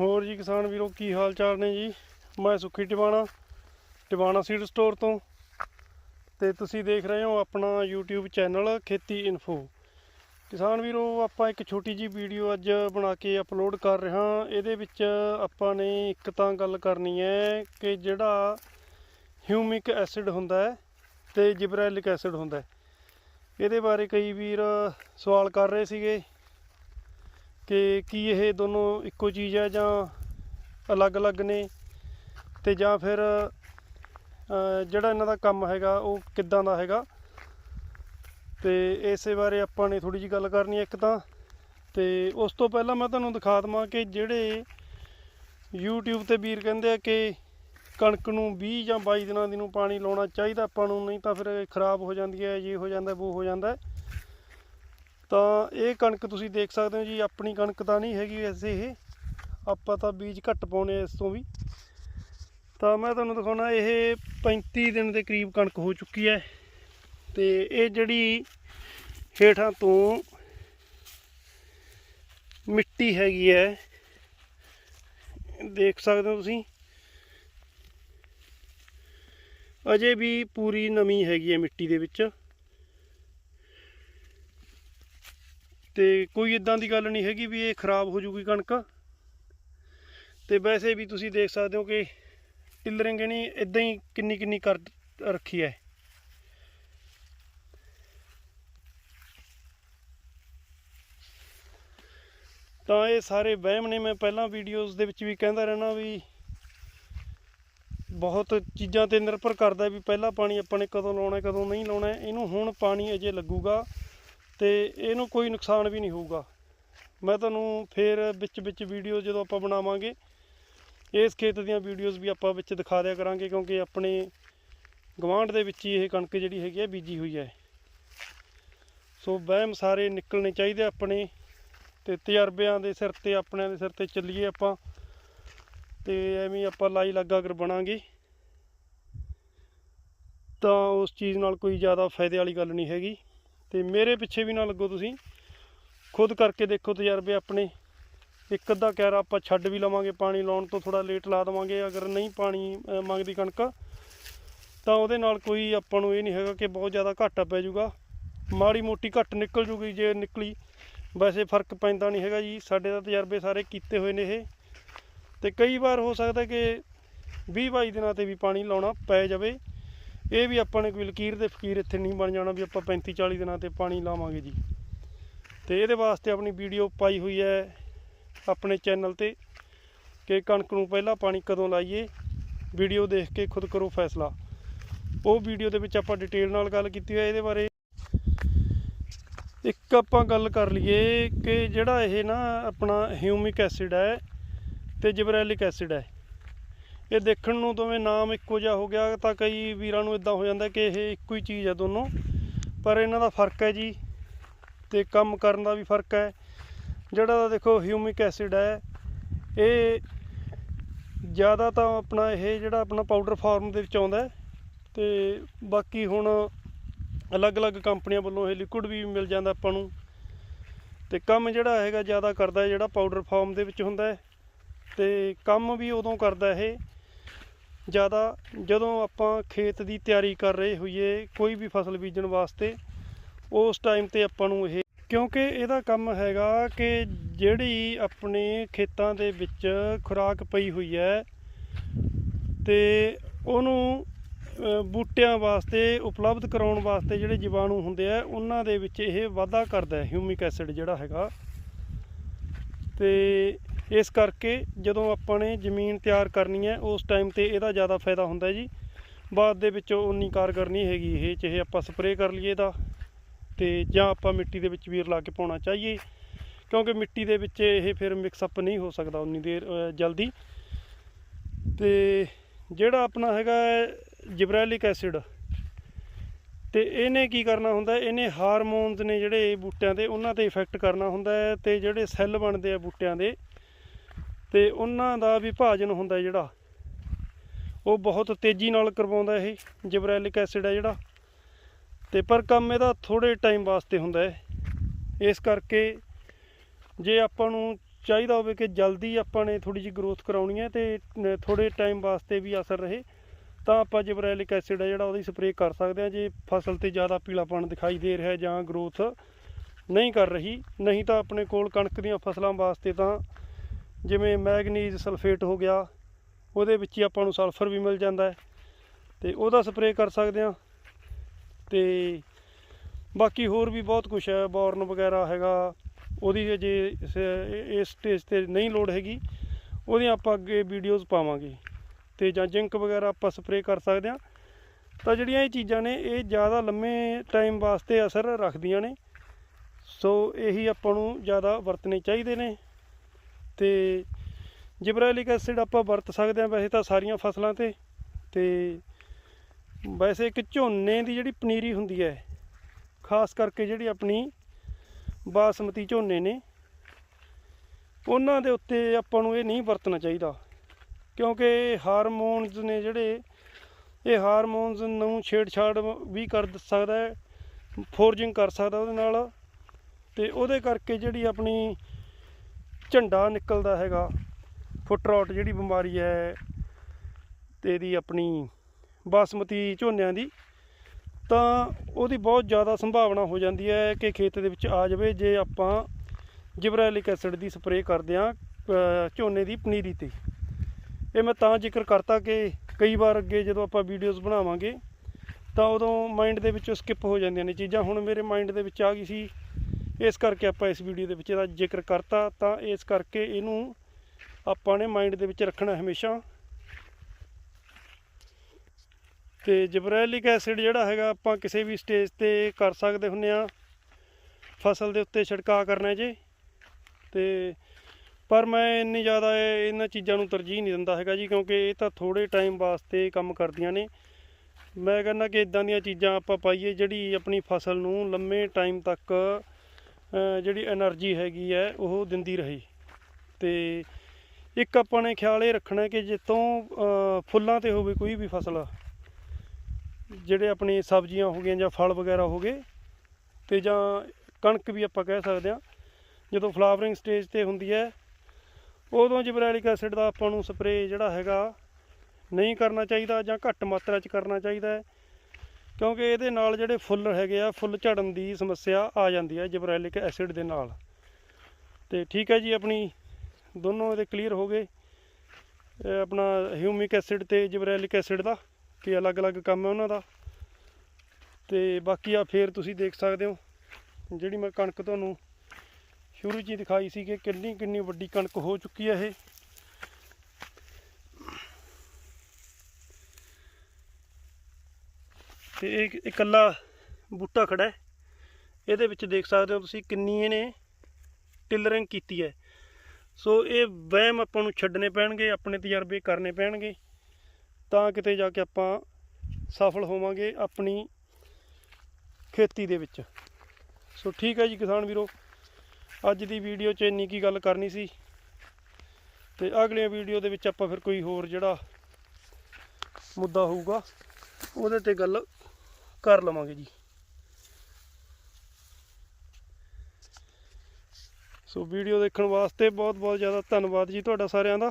ਹੋਰ ਜੀ ਕਿਸਾਨ ਵੀਰੋ, ਕੀ ਹਾਲ ਚਾਲ ਨੇ ਜੀ? ਮੈਂ ਸੁਖੀ ਟਿਵਾਣਾ ਟਿਵਾਣਾ ਸੀਡ ਸਟੋਰ ਤੋਂ। ਤੇ ਤੁਸੀਂ ਦੇਖ ਰਹੇ ਹੋ ਆਪਣਾ YouTube ਚੈਨਲ, ਖੇਤੀ ਇਨਫੋ ਕਿਸਾਨ ਵੀਰੋ, ਆਪਾਂ ਇੱਕ ਛੋਟੀ ਜੀ ਵੀਡੀਓ ਅੱਜ ਬਣਾ ਕੇ ਅਪਲੋਡ ਕਰ ਰਿਹਾ। ਇਹਦੇ ਵਿੱਚ ਆਪਾਂ ਨੇ ਇੱਕ ਤਾਂ ਗੱਲ ਕਰਨੀ ਹੈ ਕਿ ਜਿਹੜਾ ਹਿਊਮਿਕ ਐਸਿਡ ਹੁੰਦਾ ਹੈ ਤੇ ਜਿਬਰੈਲਿਕ ਐਸਿਡ ਹੁੰਦਾ ਹੈ। ਇਹਦੇ ਬਾਰੇ ਕਈ ਵੀਰ ਸਵਾਲ ਕਰ ਰਹੇ ਸੀਗੇ। ਕਿ ਕੀ ਇਹ ਦੋਨੋਂ ਇੱਕੋ ਚੀਜ਼ ਹੈ ਜਾਂ ਅਲੱਗ-ਅਲੱਗ ਨੇ? ਤੇ ਜਾਂ ਫਿਰ ਜਿਹੜਾ ਇਹਨਾਂ ਦਾ ਕੰਮ ਹੈਗਾ, ਉਹ ਕਿੱਦਾਂ ਦਾ ਹੈਗਾ? ਤੇ ਇਸੇ ਬਾਰੇ ਆਪਾਂ ਨੇ ਥੋੜੀ ਜੀ ਗੱਲ ਕਰਨੀ ਹੈ ਇੱਕ ਤਾਂ। ਤੇ ਉਸ ਤੋਂ ਪਹਿਲਾਂ ਮੈਂ ਤੁਹਾਨੂੰ ਦਿਖਾ ਦਵਾਂ ਕਿ ਜਿਹੜੇ YouTube ਤੇ ਵੀਰ ਕਹਿੰਦੇ ਆ ਕਿ ਕਣਕ ਨੂੰ 20 ਜਾਂ 22 ਦਿਨਾਂ ਦੀ ਨੂੰ ਪਾਣੀ ਲਾਉਣਾ ਚਾਹੀਦਾ ਆਪਾਂ ਨੂੰ, ਨਹੀਂ ਤਾਂ ਫਿਰ ਖਰਾਬ ਹੋ ਜਾਂਦੀ ਹੈ, ਇਹ ਹੋ ਜਾਂਦਾ, ਉਹ ਹੋ ਜਾਂਦਾ। ਤਾਂ ਇਹ ਕਣਕ ਤੁਸੀਂ ਦੇਖ ਸਕਦੇ ਹੋ ਜੀ, ਆਪਣੀ ਕਣਕ ਤਾਂ ਨਹੀਂ ਹੈਗੀ ਵੈਸੇ ਇਹ। ਆਪਾਂ ਤਾਂ ਬੀਜ ਘੱਟ ਪਾਉਨੇ ਇਸ ਤੋਂ ਵੀ। ਤਾਂ ਮੈਂ ਤੁਹਾਨੂੰ ਦਿਖਾਉਣਾ, ਇਹ 35 ਦਿਨ ਦੇ ਕਰੀਬ ਕਣਕ ਹੋ ਚੁੱਕੀ ਹੈ। ਤੇ ਇਹ ਜਿਹੜੀ ਹੇਠਾਂ ਤੋਂ ਮਿੱਟੀ ਹੈਗੀ ਹੈ, ਦੇਖ ਸਕਦੇ ਹੋ ਤੁਸੀਂ। ਅਜੇ ਵੀ ਪੂਰੀ ਨਮੀ ਹੈਗੀ ਹੈ ਮਿੱਟੀ ਦੇ ਵਿੱਚ। ਤੇ ਕੋਈ ਇਦਾਂ ਦੀ ਗੱਲ ਨਹੀਂ ਹੈਗੀ ਵੀ ਇਹ ਖਰਾਬ ਹੋ ਜੂਗੀ ਕਣਕ। ਤੇ ਵੈਸੇ ਵੀ ਤੁਸੀਂ ਦੇਖ ਸਕਦੇ ਹੋ ਕਿ ਟਿਲਰਿੰਗ ਨਹੀਂ ਇਦਾਂ ਹੀ ਕਿੰਨੀ ਕਿੰਨੀ ਕਰ ਰੱਖੀ ਹੈ। ਤਾਂ ਇਹ ਸਾਰੇ ਵਹਿਮ ਨੇ ਮੈਂ ਪਹਿਲਾਂ ਵੀਡੀਓਜ਼ ਦੇ ਵਿੱਚ ਵੀ ਕਹਿੰਦਾ ਰਹਿਣਾ ਵੀ ਬਹੁਤ ਚੀਜ਼ਾਂ ਤੇ ਨਿਰਭਰ ਕਰਦਾ ਵੀ ਪਹਿਲਾ ਪਾਣੀ ਆਪਾਂ ਨੇ ਕਦੋਂ ਲਾਉਣਾ, ਕਦੋਂ ਨਹੀਂ ਲਾਉਣਾ, ਇਹਨੂੰ ਹੁਣ ਪਾਣੀ ਅਜੇ ਲੱਗੂਗਾ। ਤੇ ਇਹਨੂੰ ਕੋਈ ਨੁਕਸਾਨ ਵੀ ਨਹੀਂ ਹੋਊਗਾ। ਮੈਂ ਤੁਹਾਨੂੰ ਫੇਰ ਵਿੱਚ ਵਿੱਚ ਵੀਡੀਓ ਜਦੋਂ ਆਪਾਂ ਬਣਾਵਾਂਗੇ, ਇਸ ਖੇਤ ਦੀਆਂ ਵੀਡੀਓਜ਼ ਵੀ ਆਪਾਂ ਵਿੱਚ ਦਿਖਾ ਦਿਆ ਕਰਾਂਗੇ ਕਿਉਂਕਿ ਆਪਣੇ ਗਵਾਂਢ ਦੇ ਵਿੱਚ ਹੀ ਇਹ ਕਣਕ ਜਿਹੜੀ ਹੈਗੀ ਹੈ ਬੀਜੀ ਹੋਈ ਹੈ ਸੋ ਵਹਿਮ ਸਾਰੇ ਨਿਕਲਣੇ ਚਾਹੀਦੇ ਆਪਣੇ ਤੇ ਤਜਰਬਿਆਂ ਦੇ ਸਿਰ ਤੇ, ਆਪਣਿਆਂ ਦੇ ਸਿਰ ਤੇ ਚੱਲੀਏ ਆਪਾਂ ਤੇ ਐਵੇਂ ਆਪਾਂ ਲਾਈ ਲੱਗਾ ਕਰ ਬਣਾਂਗੇ, ਤਾਂ ਉਸ ਚੀਜ਼ ਨਾਲ ਕੋਈ ਜ਼ਿਆਦਾ ਫਾਇਦੇ ਵਾਲੀ ਗੱਲ ਨਹੀਂ ਹੈਗੀ। ਤੇ ਮੇਰੇ ਪਿੱਛੇ ਵੀ ਨਾ ਲੱਗੋ ਤੁਸੀਂ। ਖੁਦ ਕਰਕੇ ਦੇਖੋ ਤਜਰਬੇ ਆਪਣੇ। ਇੱਕ ਅੱਧਾ ਕੈਰਾ ਆਪਾਂ ਛੱਡ ਵੀ ਲਵਾਂਗੇ, ਪਾਣੀ ਲਾਉਣ ਤੋਂ ਥੋੜਾ ਲੇਟ ਲਾ ਦੇਵਾਂਗੇ। ਅਗਰ ਨਹੀਂ ਪਾਣੀ ਮੰਗਦੀ ਕਣਕ, ਤਾਂ ਉਹਦੇ ਨਾਲ ਕੋਈ ਆਪਾਂ ਨੂੰ ਇਹ ਨਹੀਂ ਹੈਗਾ ਕਿ ਬਹੁਤ ਜ਼ਿਆਦਾ ਘਾਟਾ ਪੈ ਜਾਊਗਾ। ਮਾੜੀ ਮੋਟੀ ਘੱਟ ਨਿਕਲ ਜੂਗੀ ਜੇ ਨਿਕਲੀ। ਵੈਸੇ ਫ਼ਰਕ ਪੈਂਦਾ ਨਹੀਂ ਹੈਗਾ ਜੀ। ਸਾਡੇ ਤਾਂ ਤਜਰਬੇ ਸਾਰੇ ਕੀਤੇ ਹੋਏ ਨੇ ਇਹ। ਤੇ ਕਈ ਵਾਰ ਹੋ ਸਕਦਾ ਕਿ 20 22 ਦਿਨਾਂ ਤੇ ਵੀ ਪਾਣੀ ਲਾਉਣਾ ਪੈ ਜਾਵੇ। ਇਹ ਵੀ ਆਪਾਂ ਨੇ ਕੋਈ ਲਕੀਰ ਦੇ ਫਕੀਰ ਇੱਥੇ ਨਹੀਂ ਬਣ ਜਾਣਾ ਵੀ ਆਪਾਂ 35 40 ਦਿਨਾਂ ਤੇ ਪਾਣੀ ਲਾਵਾਂਗੇ ਜੀ। ਤੇ ਇਹਦੇ ਵਾਸਤੇ ਆਪਣੀ ਵੀਡੀਓ ਪਾਈ ਹੋਈ ਹੈ ਆਪਣੇ ਚੈਨਲ ਤੇ ਕਿ ਕਣਕ ਨੂੰ ਪਹਿਲਾਂ ਪਾਣੀ ਕਦੋਂ ਲਾਈਏ, ਵੀਡੀਓ ਦੇਖ ਕੇ ਖੁਦ ਕਰੋ ਫੈਸਲਾ। ਉਹ ਵੀਡੀਓ ਦੇ ਵਿੱਚ ਆਪਾਂ ਡਿਟੇਲ ਨਾਲ ਗੱਲ ਕੀਤੀ ਹੈ, ਇਹਦੇ ਬਾਰੇ ਇੱਕ ਆਪਾਂ ਗੱਲ ਕਰ ਲਈਏ ਕਿ ਜਿਹੜਾ ਇਹ ਨਾ ਆਪਣਾ ਹਿਊਮਿਕ ਐਸਿਡ ਹੈ ਤੇ ਜਿਬਰੈਲਿਕ ਐਸਿਡ ਹੈ। ਇਹ ਦੇਖਣ ਨੂੰ ਦੋਵੇਂ ਨਾਮ ਇੱਕੋ ਜਿਹਾ ਹੋ ਗਿਆ, ਤਾਂ ਕਈ ਵੀਰਾਂ ਨੂੰ ਇਦਾਂ ਹੋ ਜਾਂਦਾ ਕਿ ਇਹ ਇੱਕੋ ਹੀ ਚੀਜ਼ ਹੈ ਦੋਨੋਂ। ਪਰ ਇਹਨਾਂ ਦਾ ਫ਼ਰਕ ਹੈ ਜੀ, ਤੇ ਕੰਮ ਕਰਨ ਦਾ ਵੀ ਫ਼ਰਕ ਹੈ। ਜਿਹੜਾ ਦੇਖੋ ਹਿਊਮਿਕ ਐਸਿਡ ਹੈ, ਇਹ ਜ਼ਿਆਦਾ ਤਾਂ ਆਪਣਾ ਇਹ ਜਿਹੜਾ ਆਪਣਾ ਪਾਊਡਰ ਫਾਰਮ ਦੇ ਵਿੱਚ ਆਉਂਦਾ ਹੈ, ਤੇ ਬਾਕੀ ਹੁਣ ਅਲੱਗ-ਅਲੱਗ ਕੰਪਨੀਆਂ ਵੱਲੋਂ ਇਹ ਲਿਕੁਇਡ ਵੀ ਮਿਲ ਜਾਂਦਾ ਆਪਾਂ ਨੂੰ। ਤੇ ਕੰਮ ਜਿਹੜਾ ਹੈਗਾ ਜ਼ਿਆਦਾ ਕਰਦਾ ਜਿਹੜਾ ਪਾਊਡਰ ਫਾਰਮ ਦੇ ਵਿੱਚ ਹੁੰਦਾ ਹੈ, ਤੇ ਕੰਮ ਵੀ ਉਦੋਂ ਕਰਦਾ ਇਹ। ਜ਼ਿਆਦਾ ਜਦੋਂ ਆਪਾਂ ਖੇਤ ਦੀ ਤਿਆਰੀ ਕਰ ਰਹੇ ਹੋਈਏ, ਕੋਈ ਵੀ ਫਸਲ ਬੀਜਣ ਵਾਸਤੇ, ਉਸ ਟਾਈਮ ਤੇ ਆਪਾਂ ਨੂੰ ਇਹ ਕਿਉਂਕਿ ਇਹਦਾ ਕੰਮ ਹੈਗਾ ਕਿ ਜਿਹੜੀ ਆਪਣੇ ਖੇਤਾਂ ਦੇ ਵਿੱਚ ਖੁਰਾਕ ਪਈ ਹੋਈ ਹੈ ਤੇ ਉਹਨੂੰ ਬੂਟਿਆਂ ਵਾਸਤੇ, ਉਪਲਬਧ ਕਰਾਉਣ ਵਾਸਤੇ ਜਿਹੜੇ ਜੀਵਾਣੂ ਹੁੰਦੇ ਆ, ਉਹਨਾਂ ਦੇ ਵਿੱਚ ਇਹ ਵਾਧਾ ਕਰਦਾ ਹੈ ਹਿਊਮਿਕ ਐਸਿਡ ਜਿਹੜਾ ਹੈਗਾ। ਤੇ ਇਸ ਕਰਕੇ ਜਦੋਂ ਆਪਾਂ ਨੇ ਜ਼ਮੀਨ ਤਿਆਰ ਕਰਨੀ ਹੈ, ਉਸ ਟਾਈਮ ਤੇ ਇਹਦਾ ਜ਼ਿਆਦਾ ਫਾਇਦਾ ਹੁੰਦਾ ਜੀ। ਬਾਅਦ ਦੇ ਵਿੱਚ ਉਨੀ ਕਾਰਗਰ ਨਹੀਂ ਹੈਗੀ ਇਹ, ਚਾਹੇ ਆਪਾਂ ਸਪਰੇਅ ਕਰ ਲਈਏ ਤਾਂ ਤੇ ਜਾਂ ਆਪਾਂ ਮਿੱਟੀ ਦੇ ਵਿੱਚ ਵੀਰ ਲਾ ਕੇ ਪਾਉਣਾ ਚਾਹੀਏ, ਕਿਉਂਕਿ ਮਿੱਟੀ ਦੇ ਵਿੱਚ ਇਹ ਫਿਰ ਮਿਕਸ ਅਪ ਨਹੀਂ ਹੋ ਸਕਦਾ ਉਨੀ ਦੇਰ ਜਲਦੀ। ਤੇ ਜਿਹੜਾ ਆਪਣਾ ਹੈਗਾ ਜਿਬਰੈਲਿਕ ਐਸਿਡ ਤੇ ਇਹਨੇ ਕੀ ਕਰਨਾ ਹੁੰਦਾ, ਇਹਨੇ ਹਾਰਮੋਨਸ ਨੇ ਜਿਹੜੇ ਬੂਟਿਆਂ ਦੇ, ਉਹਨਾਂ ਤੇ ਇਫੈਕਟ ਕਰਨਾ ਹੁੰਦਾ ਹੈ ਤੇ ਜਿਹੜੇ ਸੈੱਲ ਬਣਦੇ ਆ ਬੂਟਿਆਂ ਦੇ ਤੇ ਉਹਨਾਂ ਦਾ ਵਿਭਾਜਨ ਹੁੰਦਾ ਜਿਹੜਾ। ਉਹ ਬਹੁਤ ਤੇਜ਼ੀ ਨਾਲ ਕਰਵਾਉਂਦਾ ਇਹ ਜਿਬਰੈਲਿਕ ਐਸਿਡ ਹੈ ਜਿਹੜਾ। ਤੇ ਪਰ ਕੰਮ ਇਹਦਾ ਥੋੜੇ ਟਾਈਮ ਵਾਸਤੇ ਹੁੰਦਾ ਹੈ। ਇਸ ਕਰਕੇ ਜੇ ਆਪਾਂ ਨੂੰ ਚਾਹੀਦਾ ਹੋਵੇ ਕਿ ਜਲਦੀ ਆਪਾਂ ਨੇ ਥੋੜੀ ਜਿਹੀ ਗਰੋਥ ਕਰਾਉਣੀ ਹੈ ਤੇ ਨ- ਥੋੜੇ ਟਾਈਮ ਵਾਸਤੇ ਵੀ ਅਸਰ ਰਹੇ, ਤਾਂ ਆਪਾਂ ਜਬਰੈਲਿਕ ਐਸਿਡ ਹੈ ਜਿਹੜਾ ਉਹਦੀ ਸਪਰੇਅ ਕਰ ਸਕਦੇ ਹਾਂ। ਜੇ ਫਸਲ ਤੇ ਜ਼ਿਆਦਾ ਪੀਲਾਪਣ ਦਿਖਾਈ ਦੇ ਰਿਹਾ ਜਾਂ ਗਰੋਥ ਨਹੀਂ ਕਰ ਰਹੀ, ਨਹੀਂ ਤਾਂ ਆਪਣੇ ਕੋਲ ਕਣਕ ਦੀਆਂ ਫਸਲਾਂ ਵਾਸਤੇ ਤਾਂ ਜਿਵੇਂ ਮੈਗਨੀਜ਼ ਸਲਫੇਟ ਹੋ ਗਿਆ, ਉਹਦੇ ਵਿੱਚ ਹੀ ਆਪਾਂ ਨੂੰ ਸਲਫਰ ਵੀ ਮਿਲ ਜਾਂਦਾ ਹੈ ਤੇ ਉਹਦਾ ਸਪਰੇਅ ਕਰ ਸਕਦੇ ਹਾਂ। ਤੇ ਬਾਕੀ ਹੋਰ ਵੀ ਬਹੁਤ ਕੁਝ ਹੈ, ਬੋਰਨ ਵਗੈਰਾ ਹੈਗਾ, ਉਹਦੀ ਜੇ ਇਸ ਇਸ ਸਟੇਜ ਤੇ ਨਹੀਂ ਲੋੜ ਹੈਗੀ। ਉਹਦੀਆਂ ਆਪਾਂ ਅੱਗੇ ਵੀਡੀਓਜ਼ ਪਾਵਾਂਗੇ ਤੇ ਜਾਂ ਜਿੰਕ ਵਗੈਰਾ ਆਪਾਂ ਸਪਰੇਅ ਕਰ ਸਕਦੇ ਹਾਂ। ਤਾਂ ਜਿਹੜੀਆਂ ਇਹ ਚੀਜ਼ਾਂ ਨੇ, ਇਹ ਜ਼ਿਆਦਾ ਲੰਮੇ ਟਾਈਮ ਵਾਸਤੇ ਅਸਰ ਰੱਖਦੀਆਂ ਨੇ। ਸੋ ਇਹੀ ਆਪਾਂ ਨੂੰ ਜ਼ਿਆਦਾ ਵਰਤਣੇ ਚਾਹੀਦੇ ਨੇ। ਤੇ ਜਿਬਰੈਲਿਕ ਐਸਿਡ ਆਪਾਂ ਵਰਤ ਸਕਦੇ ਹਾਂ ਵੈਸੇ ਤਾਂ ਸਾਰੀਆਂ ਫਸਲਾਂ ਤੇ ਤੇ ਵੈਸੇ ਇੱਕ ਝੋਨੇ ਦੀ ਜਿਹੜੀ ਪਨੀਰੀ ਹੁੰਦੀ ਹੈ, ਖਾਸ ਕਰਕੇ ਜਿਹੜੀ ਆਪਣੀ ਬਾਸਮਤੀ ਝੋਨੇ ਨੇ, ਉਹਨਾਂ ਦੇ ਉੱਤੇ ਆਪਾਂ ਨੂੰ ਇਹ ਨਹੀਂ ਵਰਤਣਾ ਚਾਹੀਦਾ। ਕਿਉਂਕਿ ਹਾਰਮੋਨਸ ਨੇ ਜਿਹੜੇ, ਇਹ ਹਾਰਮੋਨਸ ਨੂੰ ਛੇੜਛਾੜ ਵੀ ਕਰ ਦ- ਸਕਦਾ ਹੈ, ਫੋਰਜਿੰਗ ਕਰ ਸਕਦਾ ਉਹਦੇ ਨਾਲ, ਤੇ ਉਹਦੇ ਕਰਕੇ ਜਿਹੜੀ ਆਪਣੀ ਝੰਡਾ ਨਿਕਲਦਾ ਹੈਗਾ। ਫੁੱਟ ਰੌਟ ਜਿਹੜੀ ਬਿਮਾਰੀ ਹੈ, ਤੇ ਇਹਦੀ ਆਪਣੀ ਬਾਸਮਤੀ ਝੋਨਿਆਂ ਦੀ, ਤਾਂ ਉਹਦੀ ਬਹੁਤ ਜ਼ਿਆਦਾ ਸੰਭਾਵਨਾ ਹੋ ਜਾਂਦੀ ਹੈ ਕਿ ਖੇਤ ਦੇ ਵਿੱਚ ਆ ਜਾਵੇ। ਜੇ ਆਪਾਂ ਜਿਬਰੈਲਿਕ ਐਸਿਡ ਦੀ ਸਪਰੇਅ ਕਰਦੇ ਹਾਂ ਝੋਨੇ ਦੀ ਪਨੀਰੀ ਤੇ। ਇਹ ਮੈਂ ਤਾਂ ਜ਼ਿਕਰ ਕਰਤਾ ਕਿ ਕਈ ਵਾਰ ਅੱਗੇ ਜਦੋਂ ਆਪਾਂ ਵੀਡੀਓਜ਼ ਬਣਾਵਾਂਗੇ, ਤਾਂ ਉਦੋਂ ਮਾਈਂਡ ਦੇ ਵਿੱਚੋਂ ਸਕਿਪ ਹੋ ਜਾਂਦੀਆਂ ਨੇ ਚੀਜ਼ਾਂ। ਹੁਣ ਮੇਰੇ ਮਾਈਂਡ ਦੇ ਵਿੱਚ ਆ ਗਈ ਸੀ ਇਸ ਕਰਕੇ ਆਪਾਂ ਇਸ ਵੀਡੀਓ ਦੇ ਵਿੱਚ ਇਹਦਾ ਜ਼ਿਕਰ ਕਰਤਾ, ਤਾਂ ਇਸ ਕਰਕੇ ਇਹਨੂੰ ਆਪਾਂ ਨੇ ਮਾਈਂਡ ਦੇ ਵਿੱਚ ਰੱਖਣਾ ਹਮੇਸ਼ਾ। ਤੇ ਜਬਰੈਲਿਕ ਐਸਿਡ ਜਿਹੜਾ ਹੈਗਾ, ਆਪਾਂ ਕਿਸੇ ਵੀ ਸਟੇਜ ਤੇ ਕਰ ਸਕਦੇ ਹੁੰਨੇ ਆ। ਫਸਲ ਦੇ ਉੱਤੇ ਛਿੜਕਾਅ ਕਰਨਾ ਜੇ। ਤੇ ਪਰ ਮੈਂ ਇੰਨੀ ਜ਼ਿਆਦਾ ਇਹਨਾਂ ਚੀਜ਼ਾਂ ਨੂੰ ਤਰਜੀਹ ਨਹੀਂ ਦਿੰਦਾ ਹੈਗਾ ਜੀ, ਕਿਉਂਕਿ ਇਹ ਤਾਂ ਥੋੜੇ ਟਾਈਮ ਵਾਸਤੇ ਕੰਮ ਕਰਦੀਆਂ ਨੇ। ਮੈਂ ਕਹਿੰਦਾ ਕਿ ਇਦਾਂ ਦੀਆਂ ਚੀਜ਼ਾਂ ਆਪਾਂ ਪਾਈਏ, ਜਿਹੜੀ ਆਪਣੀ ਫਸਲ ਨੂੰ ਲੰਮੇ ਟਾਈਮ ਤੱਕ ਜਿਹੜੀ એનર્ਜੀ ਹੈਗੀ ਹੈ, ਉਹ ਦਿੰਦੀ ਰਹੀ। ਤੇ ਇੱਕ ਆਪਾਂ ਨੇ ਖਿਆਲ ਇਹ ਰੱਖਣਾ ਕਿ ਜਿੱਤੋਂ ਫੁੱਲਾਂ ਤੇ ਹੋਵੇ ਕੋਈ ਵੀ ਫਸਲ, ਜਿਹੜੇ ਆਪਣੀ ਸਬਜ਼ੀਆਂ ਹੋ ਗਈਆਂ ਜਾਂ ਫਲ ਵਗੈਰਾ ਹੋ ਗਏ, ਤੇ ਜਾਂ ਕਣਕ ਵੀ ਆਪਾਂ ਕਹਿ ਸਕਦੇ ਹਾਂ, ਜਦੋਂ ਫਲਾਵਰਿੰਗ ਸਟੇਜ ਤੇ ਹੁੰਦੀ ਹੈ, ਉਦੋਂ ਜਿਬਰੈਲਿਕ ਐਸਿਡ ਦਾ ਆਪਾਂ ਨੂੰ ਸਪਰੇਅ ਜਿਹੜਾ ਹੈਗਾ, ਨਹੀਂ ਕਰਨਾ ਚਾਹੀਦਾ ਜਾਂ ਘੱਟ ਮਾਤਰਾ 'ਚ ਕਰਨਾ ਚਾਹੀਦਾ ਹੈ। ਕਿਉਂਕਿ ਇਹਦੇ ਨਾਲ ਜਿਹੜੇ ਫੁੱਲ ਹੈਗੇ ਆ, ਫੁੱਲ ਝੜਨ ਦੀ ਸਮੱਸਿਆ ਆ ਜਾਂਦੀ ਹੈ ਜਬਰੈਲਿਕ ਐਸਿਡ ਦੇ ਨਾਲ। ਤੇ ਠੀਕ ਹੈ ਜੀ, ਆਪਣੀ ਦੋਨੋਂ ਇਹਦੇ ਕਲੀਅਰ ਹੋ ਗਏ। ਆਪਣਾ ਹਿਊਮਿਕ ਐਸਿਡ ਤੇ ਜਬਰੈਲਿਕ ਐਸਿਡ ਦਾ, ਕਿ ਅਲੱਗ-ਅਲੱਗ ਕੰਮ ਹੈ ਉਹਨਾਂ ਦਾ। ਤੇ ਬਾਕੀ ਆ ਫੇਰ ਤੁਸੀਂ ਦੇਖ ਸਕਦੇ ਹੋ, ਜਿਹੜੀ ਮੈਂ ਕਣਕ ਤੁਹਾਨੂੰ ਸ਼ੁਰੂ 'ਚ ਹੀ ਦਿਖਾਈ ਸੀ ਕਿ ਕਿੰਨੀ ਕਿੰਨੀ ਵੱਡੀ ਕਣਕ ਹੋ ਚੁੱਕੀ ਹੈ ਇਹ। ਤੇ ਇਹ ਇਕੱਲਾ ਬੂਟਾ ਖੜਾ ਹੈ। ਇਹਦੇ ਵਿੱਚ ਦੇਖ ਸਕਦੇ ਹੋ ਤੁਸੀਂ ਕਿੰਨੀ ਇਹਨੇ ਟਿਲਰਿੰਗ ਕੀਤੀ ਹੈ। ਸੋ ਇਹ ਵਹਿਮ ਆਪਾਂ ਨੂੰ ਛੱਡਣੇ ਪੈਣਗੇ, ਆਪਣੇ ਤਜਰਬੇ ਕਰਨੇ ਪੈਣਗੇ। ਤਾਂ ਕਿਤੇ ਜਾ ਕੇ ਆਪਾਂ ਸਫਲ ਹੋਵਾਂਗੇ ਆਪਣੀ ਖੇਤੀ ਦੇ ਵਿੱਚ। ਸੋ ਠੀਕ ਹੈ ਜੀ ਕਿਸਾਨ ਵੀਰੋ, ਅੱਜ ਦੀ ਵੀਡੀਓ 'ਚ ਇੰਨੀ ਕੀ ਗੱਲ ਕਰਨੀ ਸੀ। ਤੇ ਅਗਲੀਆਂ ਵੀਡੀਓ ਦੇ ਵਿੱਚ ਆਪਾਂ ਫਿਰ ਕੋਈ ਹੋਰ ਜਿਹੜਾ ਮੁੱਦਾ ਹੋਊਗਾ, ਉਹਦੇ ਤੇ ਗੱਲ ਕਰ ਲਵਾਂਗੇ ਜੀ। ਸੋ ਵੀਡੀਓ ਦੇਖਣ ਵਾਸਤੇ ਬਹੁਤ ਬਹੁਤ ਜ਼ਿਆਦਾ ਧੰਨਵਾਦ ਜੀ ਤੁਹਾਡਾ ਸਾਰਿਆਂ ਦਾ।